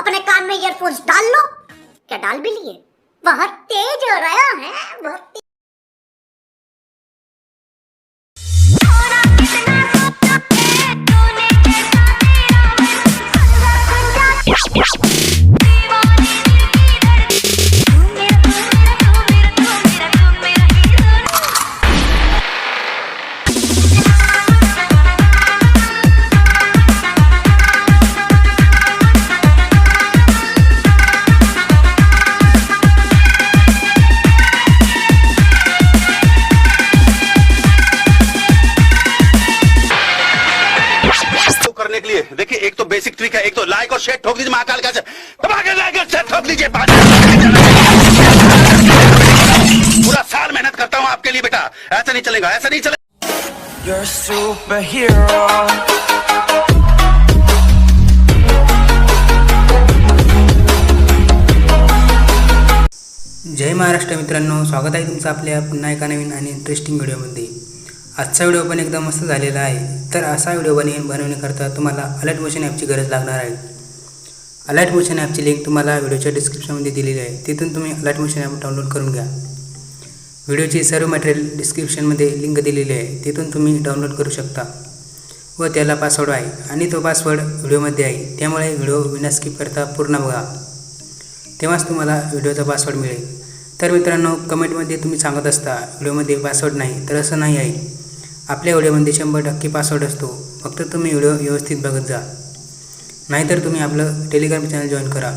अपने कान में ईयरफोन्स डाल लो। क्या डाल भी लिए? बहुत तेज हो रहा है, बहुत तेज। तो बाद में- पूरा साल मेहनत करता हूँ आपके लिए बेटा। ऐसा नहीं चलेगा ऐसा नहीं चलेगा. जय महाराष्ट्र मित्रांनो स्वागत आहे तुमचं आपल्या पुन्हा एका नवीन आणि इंटरेस्टिंग व्हिडिओमध्ये आजचा व्हिडिओ पण एकदम मस्त झालेला आहे. तर असा व्हिडिओ बनवून बनवण्याकरता तुम्हाला अलर्ट मोशन ॲपची गरज लागणार आहे. अलर्ट मोशन ॲपची लिंक तुम्हाला व्हिडिओच्या डिस्क्रिप्शनमध्ये दिलेली आहे. तिथून तुम्ही अलर्ट मोशन ॲप डाउनलोड करून घ्या. व्हिडिओची सर्व मटेरियल डिस्क्रिप्शनमध्ये लिंक दिलेली आहे. तिथून तुम्ही डाउनलोड करू शकता. व त्याला पासवर्ड आहे आणि तो पासवर्ड व्हिडिओमध्ये आहे. त्यामुळे व्हिडिओ विना स्किप करता पूर्ण बघा. तेव्हाच तुम्हाला व्हिडिओचा पासवर्ड मिळेल. तर मित्रांनो कमेंटमध्ये तुम्ही सांगत असता व्हिडिओमध्ये पासवर्ड नाही तर असं नाही आहे. आपल्या व्हिडिओमध्ये शंभर टक्के पासवर्ड असतो. फक्त तुम्ही व्हिडिओ व्यवस्थित बघत जा. नाहीतर तुम्ही आपलं टेलिग्राम चॅनल जॉईन करा.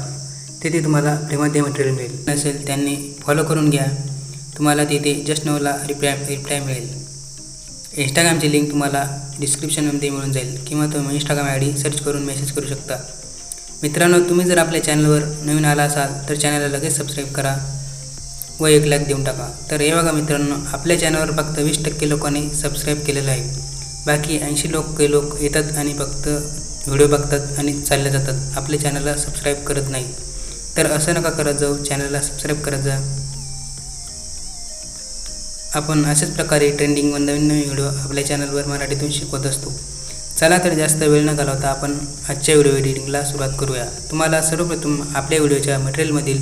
तिथे तुम्हाला फ्रीमध्ये मटेरियल मिळेल. नसेल त्यांनी फॉलो करून घ्या. तुम्हाला तिथे जस्ट नवला रिप्लाय रिप्लाय मिळेल. इंस्टाग्रामची लिंक तुम्हाला डिस्क्रिप्शनमध्ये मिळून जाईल किंवा तुम्ही इंस्टाग्राम आय डी सर्च करून मेसेज करू शकता. मित्रांनो तुम्ही जर आपल्या चॅनलवर नवीन आला असाल तर चॅनलला लगेच सबस्क्राईब करा व एक लाईक देऊन टाका. तर हे बघा मित्रांनो आपल्या चॅनलवर फक्त वीस टक्के लोकांनी सबस्क्राईब केलेलं आहे. बाकी ऐंशी लोक लोक येतात आणि फक्त व्हिडिओ बघतात आणि चालले जातात. आपल्या चॅनलला सबस्क्राईब करत नाही. तर असं नका करत जाऊ. चॅनलला सबस्क्राईब करत जा. आपण अशाच प्रकारे ट्रेंडिंग व नवीन नवीन व्हिडिओ आपल्या चॅनलवर मराठीतून शिकवत असतो. चला तर जास्त वेळ न घालवता आपण आजच्या व्हिडिओ एडिटिंगला सुरुवात करूया. तुम्हाला सर्वप्रथम आपल्या व्हिडिओच्या मटेरियलमधील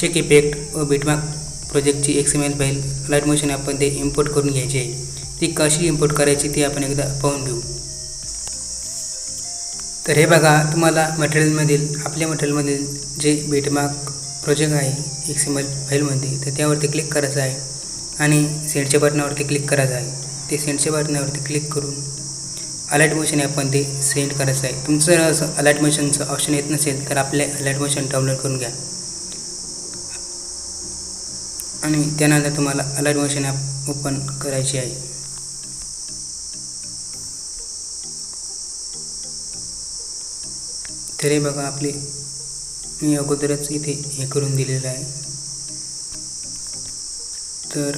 शेक इफेक्ट व बिटमार्क प्रोजेक्टची X M L file light motion ॲपमध्ये इम्पोर्ट करून घ्यायची आहे. ती कशी इम्पोर्ट करायची ती आपण एकदा पाहून घेऊ. तर हे बघा तुम्हाला मटेरियलमधील आपल्या मटेरियलमधील जे बीटमार्क प्रोजेक्ट आहे एक सिमल फाईलमध्ये तर त्यावरती क्लिक करायचं आहे. आणि सेंडच्या बटनावरती क्लिक करायचं आहे. ते सेंडच्या बटनावरती क्लिक करून अलर्ट मोशन ॲपमध्ये ते सेंड करायचं आहे. तुमचं जर असं अलर्ट मोशनचं ऑप्शन येत नसेल तर आपले अलर्ट मोशन डाउनलोड करून घ्या. आणि त्यानंतर तुम्हाला अलर्ट मोशन ॲप ओपन करायची आहे. तर हे बघा आपले मी अगोदरच इथे हे करून दिलेलं आहे. तर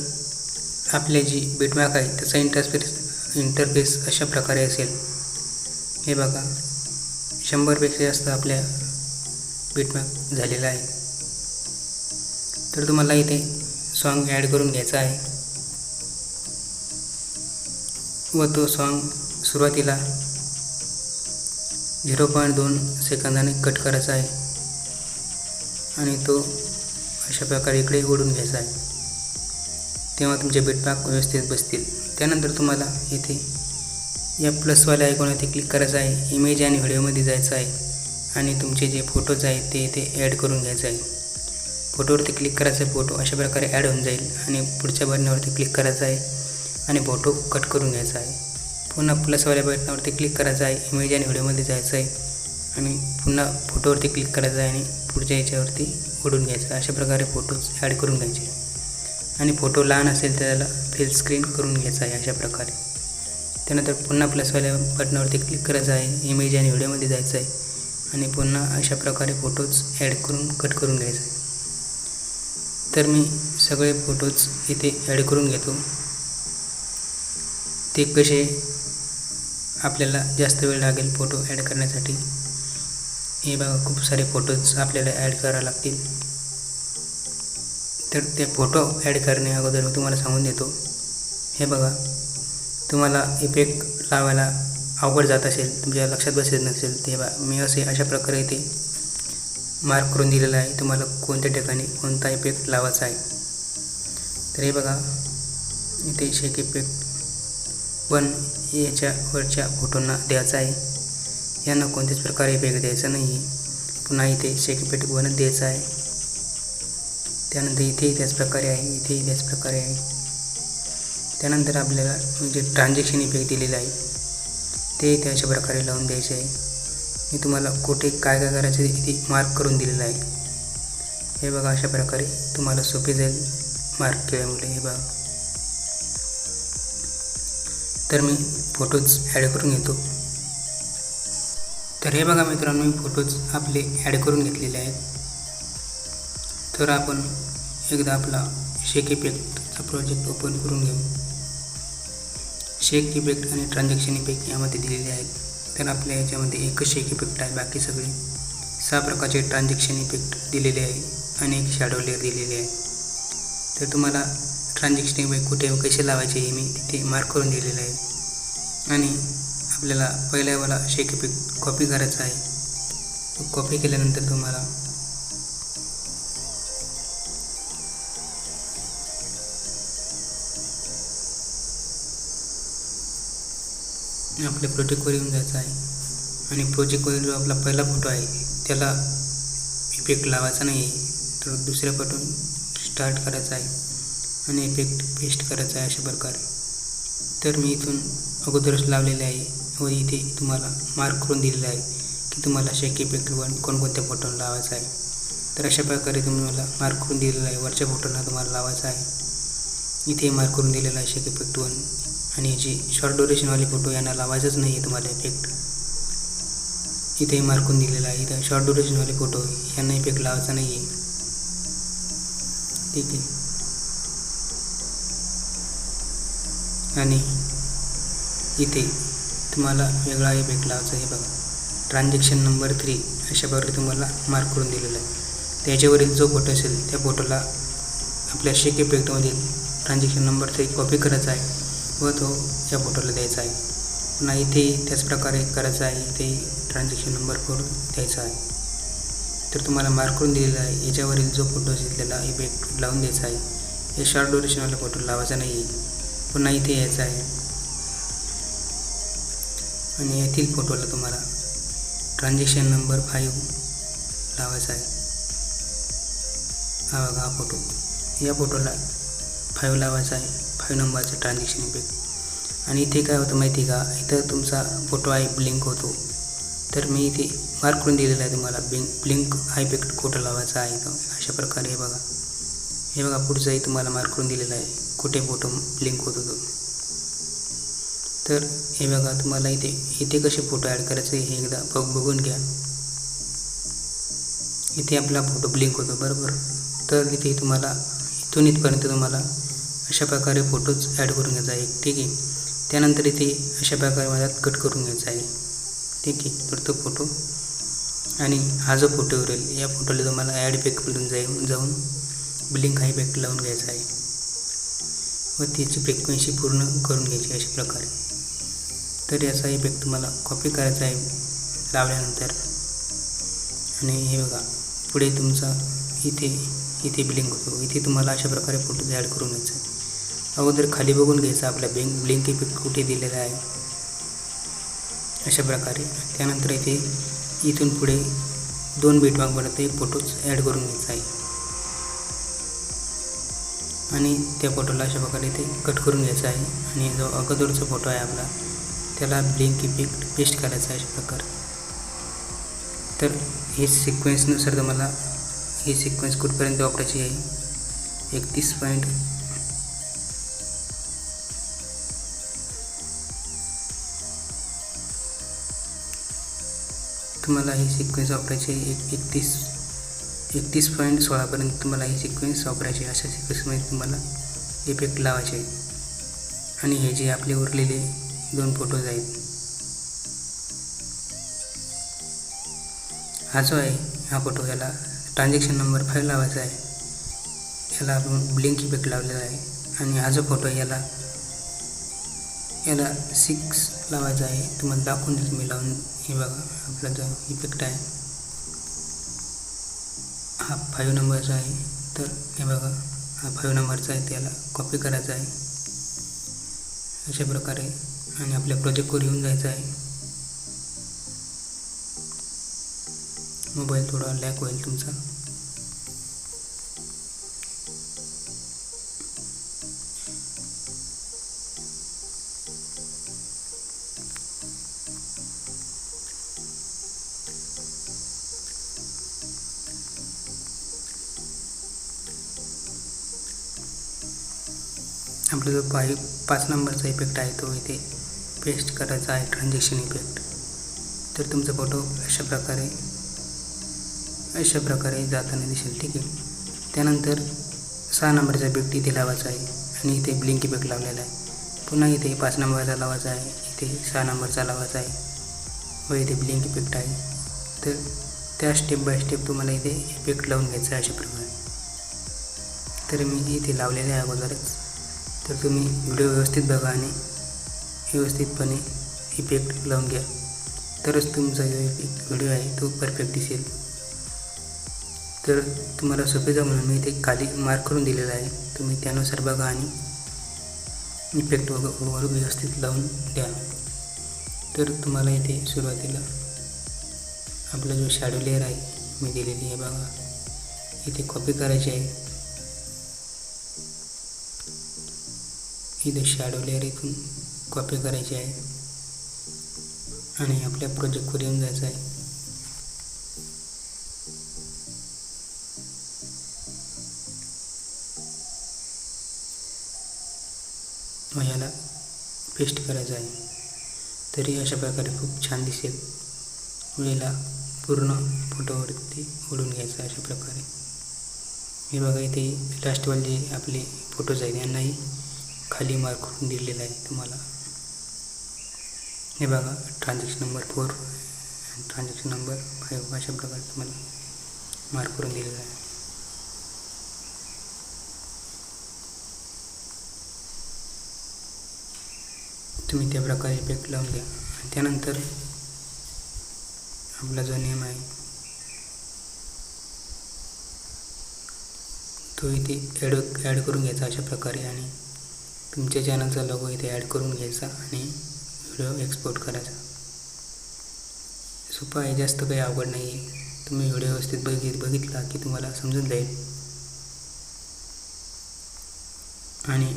आपले जी बिटमॅक आहे त्याचा इंटरफेस इंटरफेस अशा प्रकारे असेल. हे बघा शंभरपेक्षा जास्त आपल्या बिटमॅक झालेला आहे. तर तुम्हाला इथे सॉन्ग ॲड करून घ्यायचा आहे. व तो सॉन्ग सुरुवातीला झिरो पॉईंट दोन सेकंदाने कट करायचा आहे. आणि तो अशा प्रकारे इकडे ओढून घ्यायचा आहे. तेव्हा तुमचे बिटमॅप व्यवस्थित बसतील. त्यानंतर तुम्हाला इथे या प्लसवाल्या आयकॉनवरती क्लिक करायचं आहे. इमेज आणि व्हिडिओमध्ये जायचं आहे. आणि तुमचे जे फोटोज आहेत ते इथे ॲड करून घ्यायचं आहे. फोटोवरती क्लिक करायचा आहे. फोटो अशा प्रकारे ॲड होऊन जाईल. आणि पुढच्या बटनावरती क्लिक करायचं आहे. आणि फोटो कट करून घ्यायचा आहे. पुन्हा प्लसवाल्या बटनावरती क्लिक करायचं आहे. इमेज आणि व्हिडिओमध्ये जायचं आहे. आणि पुन्हा फोटोवरती क्लिक करायचं आहे आणि पुढच्या याच्यावरती ओढून घ्यायचं अशा प्रकारे फोटोज ॲड करून घ्यायचे. आणि फोटो लहान असेल तर त्याला फिल स्क्रीन करून घ्यायचा आहे अशा प्रकारे. त्यानंतर पुन्हा प्लसवाल्या बटनावरती क्लिक करायचं आहे. इमेज आणि व्हिडिओमध्ये जायचं आहे. आणि पुन्हा अशा प्रकारे फोटोज ॲड करून कट करून घ्यायचं आहे. तर मी सगळे फोटोज इथे ॲड करून घेतो. ते कसे आपल्याला जास्त वेळ लागेल फोटो ॲड करण्यासाठी. हे बघा खूप सारे फोटोज आपल्याला ॲड करावे लागतील. तर ते फोटो ॲड करणे अगोदर मी तुम्हाला सांगून देतो. हे बघा तुम्हाला इफेक्ट लावायला अवघड जात असेल तुमच्या लक्षात बसत नसेल ते बा मी असे अशा प्रकारे ते मार्क करून दिलेला आहे. तुम्हाला कोणत्या ठिकाणी कोणता इफेक्ट लावायचा आहे. तर हे बघा इथे शेक इफेक्ट वन याच्यावरच्या फोटोंना द्यायचा आहे. यांना कोणत्याच प्रकारे इफेक्ट द्यायचा नाही आहे पुन्हा इथे शेक इफेक्ट द्यायचं आहे. त्यानंतर इथेही त्याच प्रकारे आहे इथेही त्याच प्रकारे आहे. त्यानंतर आपल्याला म्हणजे ट्रान्झॅक्शन इफेक्ट दिलेला आहे. ते त्या अशा प्रकारे लावून द्यायचे आहे. मी तुम्हाला कुठे काय काय करायचं इथे मार्क करून दिलेलं आहे. हे बघा अशा प्रकारे तुम्हाला सोपे जाईल मार्क केल्यामुळे. हे बघा. तर मी फोटोज ॲड करून घेतो. तर हे बघा मित्रांनो मी फोटोज आपले ॲड करून घेतलेले आहेत. तर आपण एकदा आपला शेक इफेक्टचा प्रोजेक्ट ओपन करून घेऊ. शेक इफेक्ट आणि ट्रान्झॅक्शन इफेक्ट यामध्ये दिलेले आहेत. तर आपल्या याच्यामध्ये एकच शेक इफेक्ट आहे बाकी सगळे सहा प्रकारचे ट्रान्झॅक्शन इफेक्ट दिलेले आहे आणि एक शॅडो लेअर दिलेले आहे. तर तुम्हाला ट्रान्झॅक्शन इफेक्ट कुठे कसे लावायचे हे मी तिथे मार्क करून दिलेलं आहे. आणि आपल्याला पहिल्या वाला शेक इफेक्ट कॉपी करायचा आहे. कॉपी केल्यानंतर तुम्हाला आपल्या प्रोजेक्टवर येऊन जायचं आहे. आणि प्रोजेक्टवरील जो आपला पहिला फोटो आहे त्याला इफेक्ट लावायचा नाही आहे तर दुसऱ्या पाठून स्टार्ट करायचा आहे. आणि इफेक्ट पेस्ट करायचा आहे अशा प्रकारे. तर मी इथून अगोदरच लावलेले आहे व इथे तुम्हाला मार्क करून दिलेलं आहे की तुम्हाला शेक वन कोणकोणत्या फोटोला लावायचं आहे. तर अशा प्रकारे तुम्ही मला मार्क करून दिलेलं आहे. वरच्या फोटोला तुम्हाला लावायचा आहे. इथे मार्क करून दिलेला आहे शेक इफेक्ट वन आणि जी शॉर्ट ड्युरेशनवाले फोटो यांना लावायचंच नाही आहे तुम्हाला इफेक्ट इथेही मार्कून दिलेला आहे. इथं शॉर्ट ड्युरेशनवाले फोटो यांना इफेक्ट लावायचा नाही आहे ठीक आहे. आणि इथे तुम्हाला वेगळा इफेक्ट लावायचा हे बघा. ट्रान्झॅक्शन नंबर थ्री अशा प्रकारे तुम्हाला मार्क करून दिलेला आहे. त्याच्यावरील जो फोटो असेल त्या फोटोला आपल्या शेक इफेक्टमधील ट्रान्झॅक्शन नंबर थ्री कॉपी करायचा आहे व तो या फोटोला द्यायचा आहे. पुन्हा इथेही त्याच प्रकारे करायचा आहे इथे ट्रान्झॅक्शन नंबर फोर द्यायचा आहे. तर तुम्हाला मार्क करून दिलेला आहे. याच्यावरील जो फोटो असेल त्याला इफेक्ट लावून द्यायचा आहे. हे शॉर्ट ड्युरेशनवाला फोटो लावायचा नाही आहे पुन्हा इथे यायचं आहे. आणि येथील फोटोला तुम्हाला ट्रान्झॅक्शन नंबर फाईव्ह लावायचा आहे. हा बघा हा फोटो. या फोटोला फाईव्ह लावायचा आहे. फाईव्ह नंबरचं ट्रान्झॅक्शन इफेक्ट आणि इथे काय होतं माहिती का? इथं तुमचा फोटो आहे ब्लिंक होतो. तर मी इथे मार्क करून दिलेला आहे तुम्हाला. ब्लिंक ब्लिंक हा इफेक्ट कुठं लावायचा आहे अशा प्रकारे हे बघा. हे बघा पुढचंही तुम्हाला मार्क करून दिलेलं आहे. कुठे फोटो ब्लिंक होतो तर हे बघा तुम्हाला इथे इथे कसे फोटो ॲड करायचे हे एकदा बघ बघून घ्या. इथे आपला फोटो ब्लिंक होतो बरोबर? तर इथे तुम्हाला इथून इथपर्यंत तुम्हाला अशा प्रकारे फोटोज ॲड करून घ्यायचा आहे ठीक आहे? त्यानंतर इथे अशा प्रकारे मला कट करून घ्यायचा आहे ठीक आहे? तर तो फोटो आणि हा जो फोटो उरेल या फोटोला तुम्हाला ॲड इफेक्टमधून जाऊन जाऊन ब्लिंक हाय पॅक लावून घ्यायचा आहे. व त्याची फ्रिक्वेन्सी पूर्ण करून घ्यायची अशा प्रकारे. तर याचा इफेक्ट तुम्हाला कॉपी करायचा आहे लावल्यानंतर. आणि हे बघा पुढे तुमचा इथे इथे ब्लिंक होतो. इथे तुम्हाला अशा प्रकारे फोटो ॲड करून घ्यायचा आहे अगोदर खाली बघून घ्यायचा आपला ब्लिंक ब्लिंक इफेक्ट कुठे दिलेला आहे. अशा प्रकारे. त्यानंतर इथे इथून पुढे दोन बीटमार्कपर्यंत एक फोटोच ॲड करून घ्यायचा आहे. आणि त्या फोटोला अशा प्रकारे इथे कट करून घ्यायचं आहे. आणि जो अगोदरचा फोटो आहे आपला त्याला ब्लिंक इफेक्ट पेस्ट करायचा आहे अशा प्रकारे. तर हे सिक्वेन्सनुसार तुम्हाला हे सिक्वेन्स कुठपर्यंत वापरायची आहे? एकतीस पॉईंट तुम्हाला ही सिक्वेन्स वापरायची आहे एक एकतीस एकतीस पॉईंट सोळापर्यंत तुम्हाला ही सिक्वेन्स वापरायची आहे. अशा सिक्वेन्समध्ये तुम्हाला इफेक्ट लावायचे आहे आणि हे जे आपले उरलेले दोन फोटोज आहेत. हा जो आहे हा फोटो याला ट्रान्झॅक्शन नंबर फाईव्ह लावायचा आहे. याला आपण ब्लिंक इफेक्ट लावलेला आहे. आणि हा जो फोटो आहे याला याला सिक्स लावायचा आहे. तुम्हाला दाखवून देतो मी लावून. हे बघा आपला जो इफेक्ट आहे. हा फाईव्ह नंबरचा आहे. तर हे बघा हा फाईव्ह नंबरचा आहे त्याला कॉपी करायचा आहे. अशा प्रकारे आणि आपल्या प्रोजेक्टवर येऊन जायचं आहे. मोबाईल थोडा लॅक होईल तुमचा. आपला जो पाय पाच नंबरचा इफेक्ट आहे तो इथे. पेस्ट करायचा आहे ट्रान्झॅक्शन इफेक्ट तर तुमचा फोटो अशा प्रकारे अशा प्रकारे जाताना दिसेल ठीक आहे? त्यानंतर सहा नंबरचा इफेक्ट इथे लावायचा आहे आणि इथे ब्लिंक इफेक्ट लावलेला आहे. पुन्हा इथे पाच नंबरचा लावायचा आहे इथे सहा नंबरचा लावायचा आहे व इथे ब्लिंक इफेक्ट आहे. तर त्या स्टेप बाय स्टेप तुम्हाला इथे इफेक्ट लावून घ्यायचा आहे अशा प्रकारे. तर मी इथे लावलेले आहे अगोदरच. तर तुम्ही व्हिडिओ व्यवस्थित बघा आणि व्यवस्थितपणे इफेक्ट लावून घ्या. तरच तुमचा जो व्हिडिओ आहे तो परफेक्ट दिसेल. तर तुम्हाला सोपे जा म्हणून मी इथे खाली मार्क करून दिलेला आहे. तुम्ही त्यानुसार बघा आणि इफेक्ट वग व्यवस्थित लावून द्या. तर तुम्हाला इथे सुरुवातीला आपला जो शॅडो लेअर आहे मी दिलेली आहे बघा. इथे कॉपी करायची आहे. इथे शॅडो लेअर इथून कॉपी करायची आहे. आणि आपल्या प्रोजेक्टवर येऊन जायचं आहे. व याला पेस्ट करायचं आहे. तरी अशा प्रकारे खूप छान दिसेल. वेळेला पूर्ण फोटोवरती ओढून घ्यायचं अशा प्रकारे. हे बघा इथे लास्टवाले जे आपले फोटोज आहेत यांनाही खाली मार्क करून दिलेला आहे तुम्हाला. हे बघा transition number four transition number five अशा प्रकारे तुम्हाला मार्क करून दिलेला आहे तुम्ही त्या प्रकारे इफेक्ट लावून घ्या. आणि त्यानंतर आपला जो नेम आहे तो इथे ॲड ॲड करून घ्यायचा अशा प्रकारे आणि तुमच्या चॅनलचा लोगो इथे ॲड करून घ्यायचा आणि व्हिडिओ एक्सपोर्ट करायचा. सोपं आहे जास्त काही आवड नाही आहे तुम्ही व्हिडिओ व्यवस्थित बघित बघितला की तुम्हाला समजून जाईल. आणि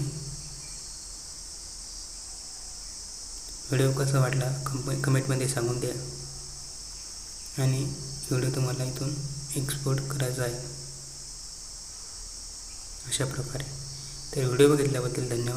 व्हिडिओ कसा वाटला कंप कमेंटमध्ये सांगून द्या. आणि व्हिडिओ तुम्हाला इथून एक्सपोर्ट करायचा आहे. अशा प्रकारे. तर व्हिडिओ बघितल्याबद्दल धन्यवाद.